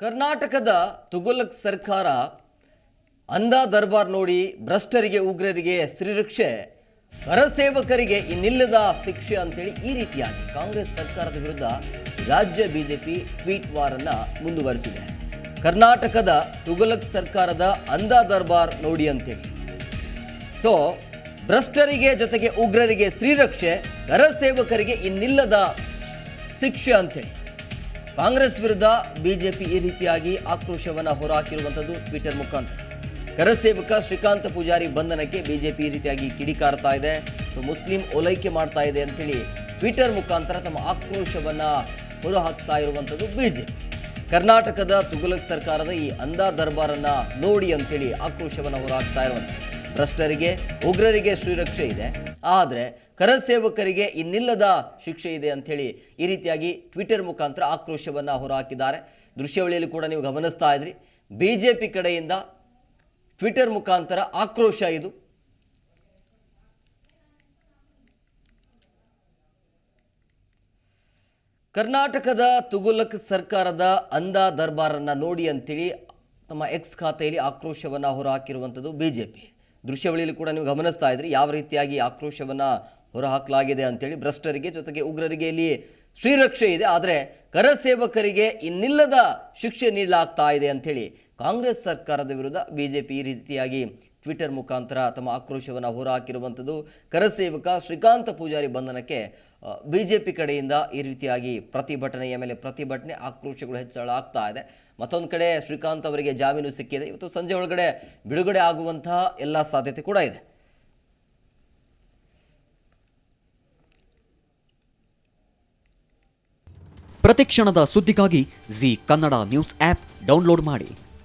ಕರ್ನಾಟಕದ ತುಗುಲಕ್ ಸರ್ಕಾರ ಅಂಧ ದರ್ಬಾರ್ ನೋಡಿ ಭ್ರಷ್ಟರಿಗೆ, ಉಗ್ರರಿಗೆ ಶ್ರೀರಕ್ಷೆ ಕರಸೇವಕರಿಗೆ ಇನ್ನಿಲ್ಲದ ಶಿಕ್ಷೆ ಅಂತೇಳಿ ಈ ರೀತಿಯಾಗಿ ಕಾಂಗ್ರೆಸ್ ಸರ್ಕಾರದ ವಿರುದ್ಧ ರಾಜ್ಯ ಬಿಜೆಪಿ ಟ್ವೀಟ್ ವಾರನ್ನ ಮುಂದುವರಿಸಿದೆ. ಕರ್ನಾಟಕದ ತುಗುಲಕ್ ಸರ್ಕಾರದ ಅಂಧ ದರ್ಬಾರ್ ನೋಡಿ ಅಂತೇಳಿ. ಸೊ ಭ್ರಷ್ಟರಿಗೆ ಜೊತೆಗೆ ಉಗ್ರರಿಗೆ ಶ್ರೀರಕ್ಷೆ ಕರಸೇವಕರಿಗೆ ಇನ್ನಿಲ್ಲದ ಶಿಕ್ಷೆ ಅಂತೇಳಿ. ಕಾಂಗ್ರೆಸ್ ವಿರುದ್ಧ ಬಿಜೆಪಿ ಈ ರೀತಿಯಾಗಿ ಆಕ್ರೋಶವನ್ನು ಹೊರಹಾಕಿರುವಂಥದ್ದು ಟ್ವಿಟರ್ ಮುಖಾಂತರ ಕರಸೇವಕ ಶ್ರೀಕಾಂತ ಪೂಜಾರಿ ಬಂಧನಕ್ಕೆ ಬಿಜೆಪಿ ಈ ರೀತಿಯಾಗಿ ಕಿಡಿಕಾರ್ತಾ ಇದೆ. ಸೊ ಮುಸ್ಲಿಂ ಓಲೈಕೆ ಮಾಡ್ತಾ ಇದೆ ಅಂತೇಳಿ ಟ್ವಿಟರ್ ಮುಖಾಂತರ ತಮ್ಮ ಆಕ್ರೋಶವನ್ನ ಹೊರಹಾಕ್ತಾ ಇರುವಂಥದ್ದು ಬಿಜೆಪಿ. ಕರ್ನಾಟಕದ ತುಘಲಕ್ ಸರ್ಕಾರದ ಈ ಅಂಧ ದರ್ಬಾರನ್ನ ನೋಡಿ ಅಂತೇಳಿ ಆಕ್ರೋಶವನ್ನು ಹೊರಹಾಕ್ತಾ ಇರುವಂಥದ್ದು. ಭ್ರಷ್ಟರಿಗೆ, ಉಗ್ರರಿಗೆ ಶ್ರೀರಕ್ಷೆ ಇದೆ. ಆದರೆ ಕರಸೇವಕರಿಗೆ ಇನ್ನಿಲ್ಲದ ಶಿಕ್ಷೆ ಇದೆ ಅಂಥೇಳಿ ಈ ರೀತಿಯಾಗಿ ಟ್ವಿಟರ್ ಮುಖಾಂತರ ಆಕ್ರೋಶವನ್ನು ಹೊರಹಾಕಿದ್ದಾರೆ ದೃಶ್ಯಾವಳಿಯಲ್ಲಿ ಕೂಡ ನೀವು ಗಮನಿಸ್ತಾ ಇದ್ರಿ. ಬಿ ಜೆ ಪಿ ಕಡೆಯಿಂದ ಟ್ವಿಟರ್ ಮುಖಾಂತರ ಆಕ್ರೋಶ ಇದು. ಕರ್ನಾಟಕದ ತುಗುಲಕ್ ಸರ್ಕಾರದ ಅಂದ ದರ್ಬಾರನ್ನು ನೋಡಿ ಅಂತೇಳಿ ತಮ್ಮ ಎಕ್ಸ್ ಖಾತೆಯಲ್ಲಿ ಆಕ್ರೋಶವನ್ನು ಹೊರಹಾಕಿರುವಂಥದ್ದು ಬಿ ಜೆ ಪಿ ದೃಶ್ಯಾವಳಿಯಲ್ಲಿ ಕೂಡ ನೀವು ಗಮನಿಸ್ತಾ ಇದ್ರಿ. ಯಾವ ರೀತಿಯಾಗಿ ಆಕ್ರೋಶವನ್ನು ಹೊರಹಾಕಲಾಗಿದೆ ಅಂತೇಳಿ ಭ್ರಷ್ಟರಿಗೆ ಜೊತೆಗೆ ಉಗ್ರರಿಗೆ ಇಲ್ಲಿ ಶ್ರೀರಕ್ಷೆ ಇದೆ. ಆದರೆ ಕರಸೇವಕರಿಗೆ ಇನ್ನಿಲ್ಲದ ಶಿಕ್ಷೆ ನೀಡಲಾಗ್ತಾ ಇದೆ ಅಂಥೇಳಿ ಕಾಂಗ್ರೆಸ್ ಸರ್ಕಾರದ ವಿರುದ್ಧ ಬಿ ಜೆ ಪಿ ಈ ರೀತಿಯಾಗಿ ಟ್ವಿಟರ್ ಮುಖಾಂತರ ತಮ್ಮ ಆಕ್ರೋಶವನ್ನು ಹೊರಹಾಕಿರುವಂಥದ್ದು. ಕರಸೇವಕ ಶ್ರೀಕಾಂತ ಪೂಜಾರಿ ಬಂಧನಕ್ಕೆ ಬಿ ಜೆ ಪಿ ಕಡೆಯಿಂದ ಈ ರೀತಿಯಾಗಿ ಪ್ರತಿಭಟನೆಯ ಮೇಲೆ ಪ್ರತಿಭಟನೆ ಆಕ್ರೋಶಗಳು ಹೆಚ್ಚಳ ಆಗ್ತಾ ಇದೆ. ಮತ್ತೊಂದು ಕಡೆ ಶ್ರೀಕಾಂತ್ ಅವರಿಗೆ ಜಾಮೀನು ಸಿಕ್ಕಿದೆ. ಇವತ್ತು ಸಂಜೆ ಒಳಗಡೆ ಬಿಡುಗಡೆ ಆಗುವಂತಹ ಎಲ್ಲ ಸಾಧ್ಯತೆ ಕೂಡ ಇದೆ. ಪ್ರತಿಕ್ಷಣದ ಸುದ್ದಿಗಾಗಿ Zee Kannada news app download ಮಾಡಿ.